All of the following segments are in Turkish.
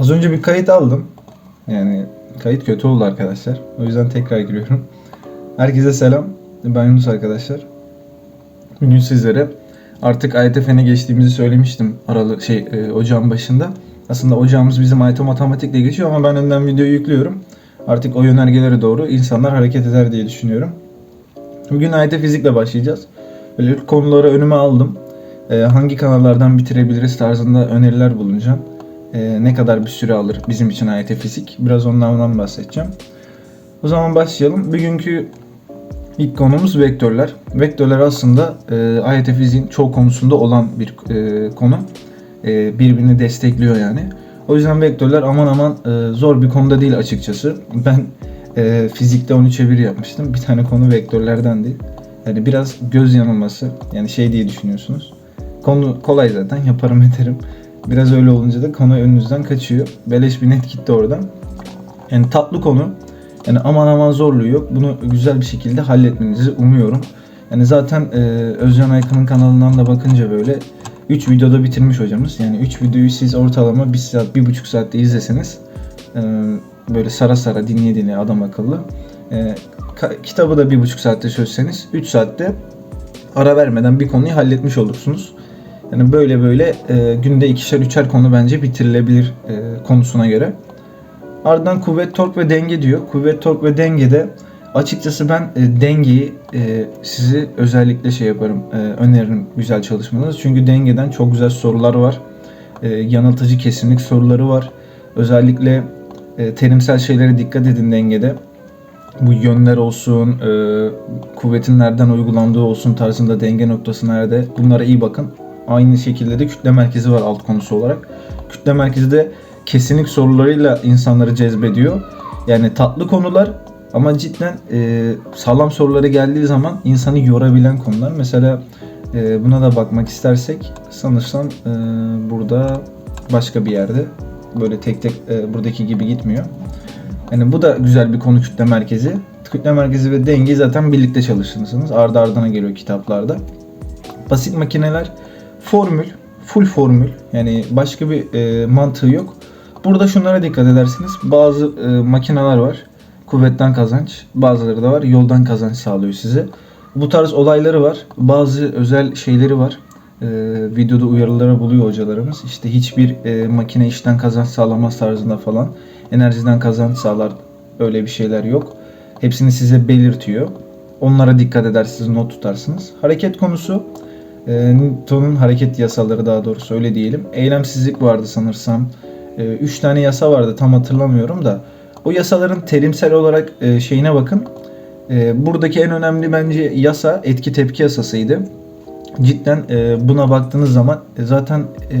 Az önce bir kayıt aldım. Yani kayıt kötü oldu arkadaşlar. O yüzden tekrar giriyorum. Herkese selam. Ben Yunus arkadaşlar. Bugün sizlere artık AYTF'ne geçtiğimizi söylemiştim Aralık şey e, ocağın başında. Aslında ocağımız bizim AYT matematikle geçiyor ama ben önden videoyu yüklüyorum. Artık o yönergelere doğru insanlar hareket eder diye düşünüyorum. Bugün AYT fizikle başlayacağız. Böyle konuları önüme aldım. Ee, hangi kanallardan bitirebiliriz tarzında öneriler bulunacağım. Ee, ne kadar bir süre alır bizim için AYT fizik. Biraz ondan, bahsedeceğim. O zaman başlayalım. Bugünkü ilk konumuz vektörler. Vektörler aslında e, AYT fiziğin çoğu konusunda olan bir e, konu. E, birbirini destekliyor yani. O yüzden vektörler aman aman e, zor bir konuda değil açıkçası. Ben e, fizikte 13'e 1 yapmıştım. Bir tane konu vektörlerdendi. Yani biraz göz yanılması. Yani şey diye düşünüyorsunuz. Konu kolay zaten yaparım ederim. Biraz öyle olunca da konu önünüzden kaçıyor. Beleş bir net gitti oradan. Yani tatlı konu. Yani aman aman zorluğu yok. Bunu güzel bir şekilde halletmenizi umuyorum. Yani zaten e, Özcan Aykın'ın kanalından da bakınca böyle 3 videoda bitirmiş hocamız. Yani 3 videoyu siz ortalama 1 saat, 1,5 saatte izleseniz e, böyle sara sara dinleye dinleye adam akıllı. E, kitabı da 1,5 saatte çözseniz 3 saatte ara vermeden bir konuyu halletmiş olursunuz. Yani böyle böyle e, günde ikişer üçer konu bence bitirilebilir e, konusuna göre. Ardından kuvvet, tork ve denge diyor. Kuvvet, tork ve dengede açıkçası ben e, dengeyi e, sizi özellikle şey yaparım, e, öneririm güzel çalışmanız. Çünkü dengeden çok güzel sorular var. E, yanıltıcı kesinlik soruları var. Özellikle e, terimsel şeylere dikkat edin dengede. Bu yönler olsun, e, kuvvetin nereden uygulandığı olsun tarzında denge noktası nerede. Bunlara iyi bakın. Aynı şekilde de kütle merkezi var alt konusu olarak. Kütle merkezi de kesinlik sorularıyla insanları cezbediyor. Yani tatlı konular ama cidden e, sağlam soruları geldiği zaman insanı yorabilen konular. Mesela e, buna da bakmak istersek sanırsam e, burada başka bir yerde böyle tek tek e, buradaki gibi gitmiyor. Yani bu da güzel bir konu kütle merkezi. Kütle merkezi ve denge zaten birlikte çalışırsınız. Ardı ardına geliyor kitaplarda. Basit makineler formül, full formül. Yani başka bir e, mantığı yok. Burada şunlara dikkat edersiniz. Bazı e, makineler var. Kuvvetten kazanç. Bazıları da var. Yoldan kazanç sağlıyor size. Bu tarz olayları var. Bazı özel şeyleri var. E, videoda uyarıları buluyor hocalarımız. İşte hiçbir e, makine işten kazanç sağlamaz tarzında falan. Enerjiden kazanç sağlar. Öyle bir şeyler yok. Hepsini size belirtiyor. Onlara dikkat edersiniz, not tutarsınız. Hareket konusu e, Newton'un hareket yasaları daha doğrusu öyle diyelim. Eylemsizlik vardı sanırsam. 3 tane yasa vardı tam hatırlamıyorum da. O yasaların terimsel olarak e, şeyine bakın. E, buradaki en önemli bence yasa etki tepki yasasıydı. Cidden e, buna baktığınız zaman e, zaten e,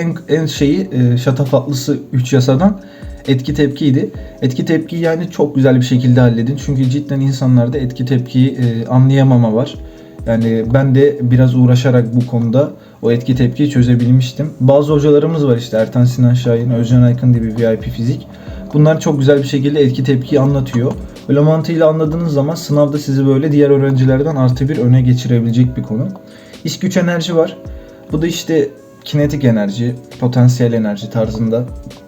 en en şeyi e, şatafatlısı 3 yasadan etki tepkiydi. Etki tepkiyi yani çok güzel bir şekilde halledin. Çünkü cidden insanlarda etki tepkiyi e, anlayamama var. Yani ben de biraz uğraşarak bu konuda o etki tepkiyi çözebilmiştim. Bazı hocalarımız var işte Ertan Sinan Şahin, Özcan Aykın gibi VIP fizik. Bunlar çok güzel bir şekilde etki tepkiyi anlatıyor. Böyle mantığıyla anladığınız zaman sınavda sizi böyle diğer öğrencilerden artı bir öne geçirebilecek bir konu. İş güç enerji var. Bu da işte kinetik enerji, potansiyel enerji tarzında.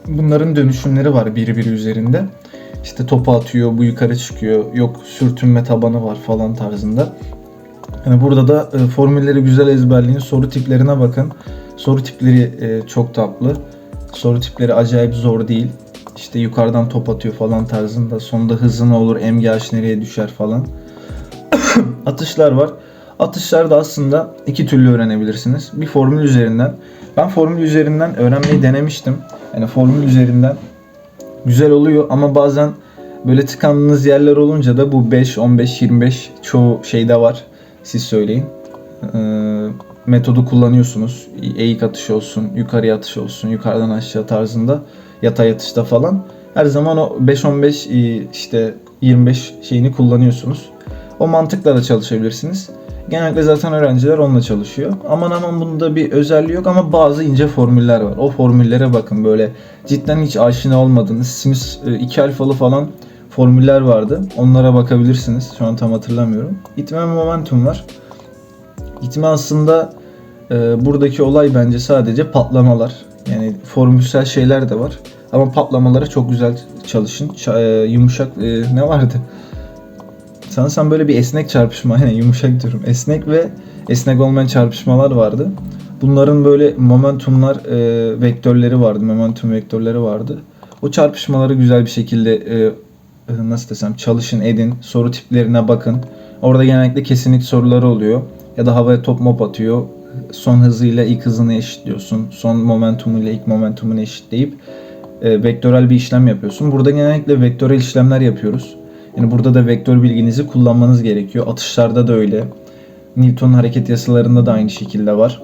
Bunların dönüşümleri var biri biri üzerinde. İşte topu atıyor, bu yukarı çıkıyor. Yok sürtünme tabanı var falan tarzında. Yani burada da e, formülleri güzel ezberleyin. Soru tiplerine bakın. Soru tipleri e, çok tatlı. Soru tipleri acayip zor değil. İşte yukarıdan top atıyor falan tarzında. Sonunda hızı ne olur, MGH nereye düşer falan. Atışlar var. Atışlar da aslında iki türlü öğrenebilirsiniz. Bir formül üzerinden. Ben formül üzerinden öğrenmeyi denemiştim. Yani formül üzerinden güzel oluyor ama bazen böyle tıkandığınız yerler olunca da bu 5, 15, 25 çoğu şeyde var. Siz söyleyin. Ee, metodu kullanıyorsunuz. Eğik atış olsun, yukarıya atış olsun, yukarıdan aşağı tarzında yatay atışta falan. Her zaman o 5-15 e, işte 25 şeyini kullanıyorsunuz. O mantıkla da çalışabilirsiniz. Genellikle zaten öğrenciler onunla çalışıyor. Aman aman bunda bir özelliği yok ama bazı ince formüller var. O formüllere bakın böyle cidden hiç aşina olmadığınız Smith 2 alfalı falan formüller vardı. Onlara bakabilirsiniz. Şu an tam hatırlamıyorum. İtme momentum var. İtme aslında e, buradaki olay bence sadece patlamalar. Yani formülsel şeyler de var. Ama patlamalara çok güzel çalışın. Ça- e, yumuşak e, ne vardı? Sanırsam böyle bir esnek çarpışma. Yani yumuşak diyorum. Esnek ve esnek olmayan çarpışmalar vardı. Bunların böyle momentumlar e, vektörleri vardı. Momentum vektörleri vardı. O çarpışmaları güzel bir şekilde e, nasıl desem çalışın edin. Soru tiplerine bakın. Orada genellikle kesinlik soruları oluyor. Ya da havaya top mop atıyor. Son hızıyla ilk hızını eşitliyorsun. Son momentumuyla ilk momentumunu eşitleyip e, vektörel bir işlem yapıyorsun. Burada genellikle vektörel işlemler yapıyoruz. Yani burada da vektör bilginizi kullanmanız gerekiyor. Atışlarda da öyle. Newton'un hareket yasalarında da aynı şekilde var.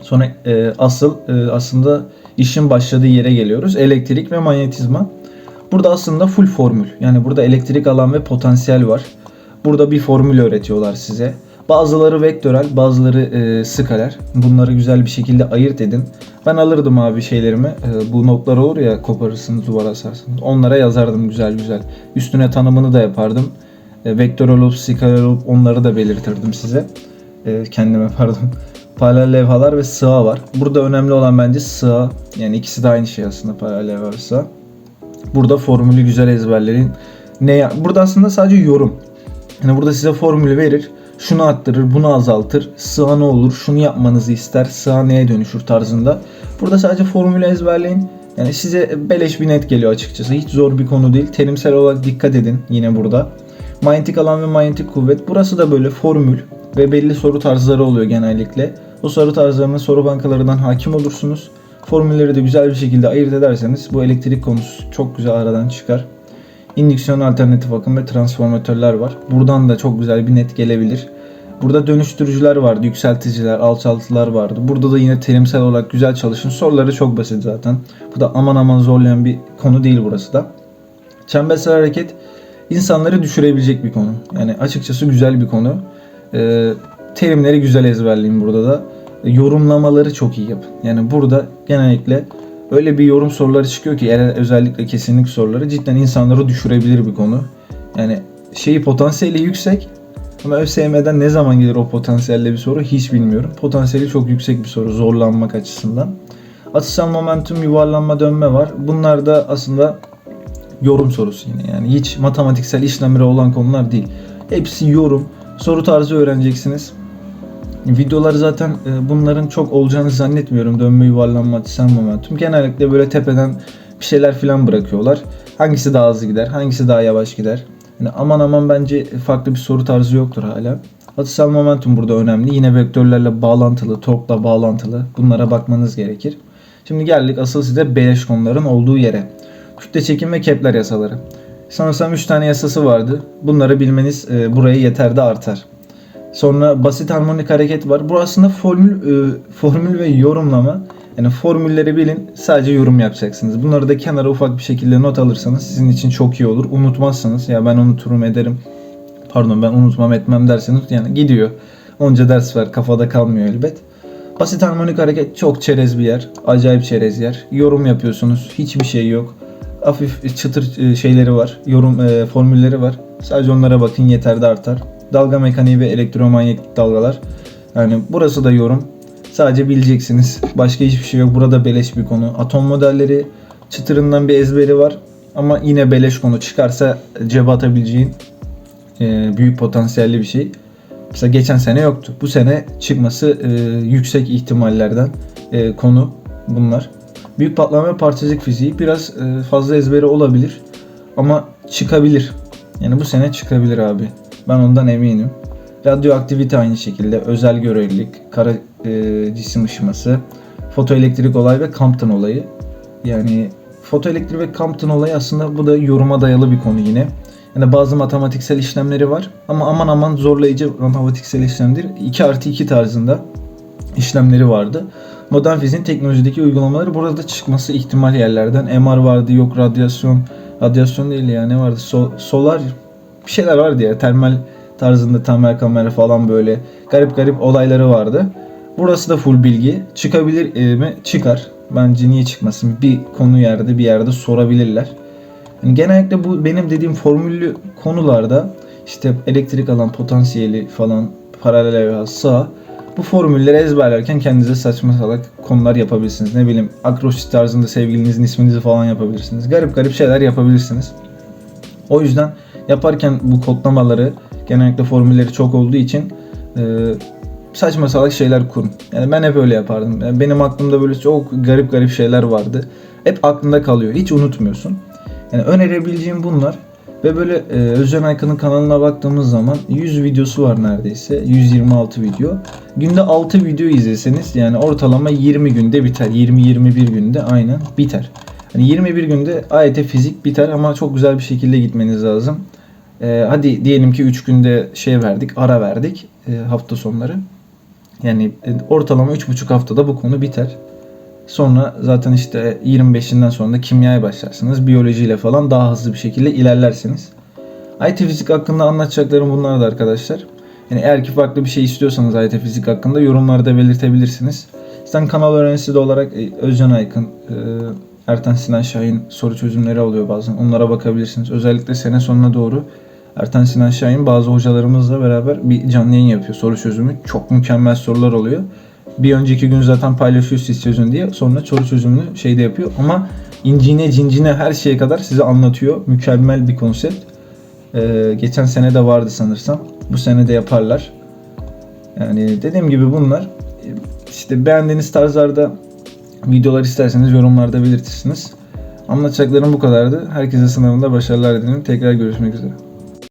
Sonra e, asıl e, aslında işin başladığı yere geliyoruz. Elektrik ve manyetizma. Burada aslında full formül. Yani burada elektrik alan ve potansiyel var. Burada bir formül öğretiyorlar size. Bazıları vektörel, bazıları e, skaler. Bunları güzel bir şekilde ayırt edin. Ben alırdım abi şeylerimi. E, bu notlar olur ya koparırsınız, duvara asarsınız. Onlara yazardım güzel güzel. Üstüne tanımını da yapardım. E, vektör olup, skaler olup onları da belirtirdim size. E, kendime pardon. Paralel levhalar ve sığa var. Burada önemli olan bence sığa. Yani ikisi de aynı şey aslında paralel levha ve sığa. Burada formülü güzel ezberlerin. Ne burada aslında sadece yorum. Yani burada size formülü verir. Şunu arttırır, bunu azaltır. Sığa ne olur, şunu yapmanızı ister. Sığa neye dönüşür tarzında. Burada sadece formülü ezberleyin. Yani size beleş bir net geliyor açıkçası. Hiç zor bir konu değil. Terimsel olarak dikkat edin yine burada. Manyetik alan ve manyetik kuvvet. Burası da böyle formül ve belli soru tarzları oluyor genellikle. O soru tarzlarına soru bankalarından hakim olursunuz. Formülleri de güzel bir şekilde ayırt ederseniz bu elektrik konusu çok güzel aradan çıkar. İndüksiyon alternatif akım ve transformatörler var. Buradan da çok güzel bir net gelebilir. Burada dönüştürücüler vardı, yükselticiler, alçaltılar vardı. Burada da yine terimsel olarak güzel çalışın. Soruları çok basit zaten. Bu da aman aman zorlayan bir konu değil burası da. Çembersel hareket insanları düşürebilecek bir konu. Yani açıkçası güzel bir konu. Ee, terimleri güzel ezberleyin burada da. Yorumlamaları çok iyi yapın. Yani burada genellikle öyle bir yorum soruları çıkıyor ki eğer özellikle kesinlik soruları cidden insanları düşürebilir bir konu. Yani şeyi potansiyeli yüksek ama ÖSYM'den ne zaman gelir o potansiyelle bir soru hiç bilmiyorum. Potansiyeli çok yüksek bir soru zorlanmak açısından. Atışsal momentum, yuvarlanma, dönme var. Bunlar da aslında yorum sorusu yine. Yani hiç matematiksel işlemleri olan konular değil. Hepsi yorum. Soru tarzı öğreneceksiniz. Videoları zaten e, bunların çok olacağını zannetmiyorum. Dönme, yuvarlanma, atışsal momentum. Genellikle böyle tepeden bir şeyler falan bırakıyorlar. Hangisi daha hızlı gider, hangisi daha yavaş gider. Yani aman aman bence farklı bir soru tarzı yoktur hala. Atışsal momentum burada önemli. Yine vektörlerle bağlantılı, torkla bağlantılı. Bunlara bakmanız gerekir. Şimdi geldik asıl size beleş konuların olduğu yere. Kütle çekim ve Kepler yasaları. Sanırsam 3 tane yasası vardı. Bunları bilmeniz e, buraya yeter de artar. Sonra basit harmonik hareket var. Bu aslında formül e, formül ve yorumlama. Yani formülleri bilin, sadece yorum yapacaksınız. Bunları da kenara ufak bir şekilde not alırsanız sizin için çok iyi olur. Unutmazsanız ya ben unuturum ederim. Pardon ben unutmam etmem derseniz yani gidiyor. Onca ders var kafada kalmıyor elbet. Basit harmonik hareket çok çerez bir yer. Acayip çerez yer. Yorum yapıyorsunuz. Hiçbir şey yok. Hafif çıtır e, şeyleri var. Yorum e, formülleri var. Sadece onlara bakın yeter de artar. Dalga mekaniği ve elektromanyetik dalgalar. Yani burası da yorum. Sadece bileceksiniz. Başka hiçbir şey yok. Burada beleş bir konu. Atom modelleri çıtırından bir ezberi var. Ama yine beleş konu. Çıkarsa cebe atabileceğin e, büyük potansiyelli bir şey. Mesela geçen sene yoktu. Bu sene çıkması e, yüksek ihtimallerden e, konu bunlar. Büyük patlama ve parçacık fiziği biraz e, fazla ezberi olabilir ama çıkabilir. Yani bu sene çıkabilir abi. Ben ondan eminim. Radyoaktivite aynı şekilde, özel görelilik, kara e, cisim ışıması, fotoelektrik olay ve Compton olayı. Yani fotoelektrik ve Compton olayı aslında bu da yoruma dayalı bir konu yine. Yani bazı matematiksel işlemleri var ama aman aman zorlayıcı matematiksel işlemdir. 2 artı 2 tarzında işlemleri vardı. Modern fiziğin teknolojideki uygulamaları burada çıkması ihtimal yerlerden. MR vardı, yok radyasyon, radyasyon değil ya ne vardı? So- solar bir şeyler vardı ya termal tarzında termal kamera falan böyle garip garip olayları vardı. Burası da full bilgi. Çıkabilir e, mi? Çıkar. Bence niye çıkmasın? Bir konu yerde bir yerde sorabilirler. Yani genellikle bu benim dediğim formüllü konularda işte elektrik alan potansiyeli falan paralel veya sağ Bu formülleri ezberlerken kendinize saçma salak konular yapabilirsiniz. Ne bileyim akrostiş tarzında sevgilinizin isminizi falan yapabilirsiniz. Garip garip şeyler yapabilirsiniz. O yüzden yaparken bu kodlamaları genellikle formülleri çok olduğu için e, saçma salak şeyler kurun. Yani ben hep öyle yapardım. Yani benim aklımda böyle çok garip garip şeyler vardı. Hep aklında kalıyor. Hiç unutmuyorsun. Yani önerebileceğim bunlar. Ve böyle e, Özcan Aykan'ın kanalına baktığımız zaman 100 videosu var neredeyse. 126 video. Günde 6 video izleseniz yani ortalama 20 günde biter. 20-21 günde aynen biter. Hani 21 günde AYT fizik biter ama çok güzel bir şekilde gitmeniz lazım. E, hadi diyelim ki 3 günde şey verdik, ara verdik e, hafta sonları. Yani e, ortalama 3,5 haftada bu konu biter. Sonra zaten işte 25'inden sonra da kimyaya başlarsınız. Biyolojiyle falan daha hızlı bir şekilde ilerlersiniz. IT fizik hakkında anlatacaklarım bunlar da arkadaşlar. Yani eğer ki farklı bir şey istiyorsanız IT fizik hakkında yorumlarda belirtebilirsiniz. Sen kanal öğrencisi de olarak e, Özcan Aykın, e, Ertan Sinan Şahin soru çözümleri oluyor bazen. Onlara bakabilirsiniz. Özellikle sene sonuna doğru Ertan Sinan Şahin bazı hocalarımızla beraber bir canlı yayın yapıyor soru çözümü. Çok mükemmel sorular oluyor. Bir önceki gün zaten paylaşıyor siz çözün diye. Sonra soru çözümünü şeyde yapıyor. Ama incine cincine her şeye kadar size anlatıyor. Mükemmel bir konsept. Ee, geçen sene de vardı sanırsam. Bu sene de yaparlar. Yani dediğim gibi bunlar. İşte beğendiğiniz tarzlarda videolar isterseniz yorumlarda belirtirsiniz. Anlatacaklarım bu kadardı. Herkese sınavında başarılar dilerim. Tekrar görüşmek üzere.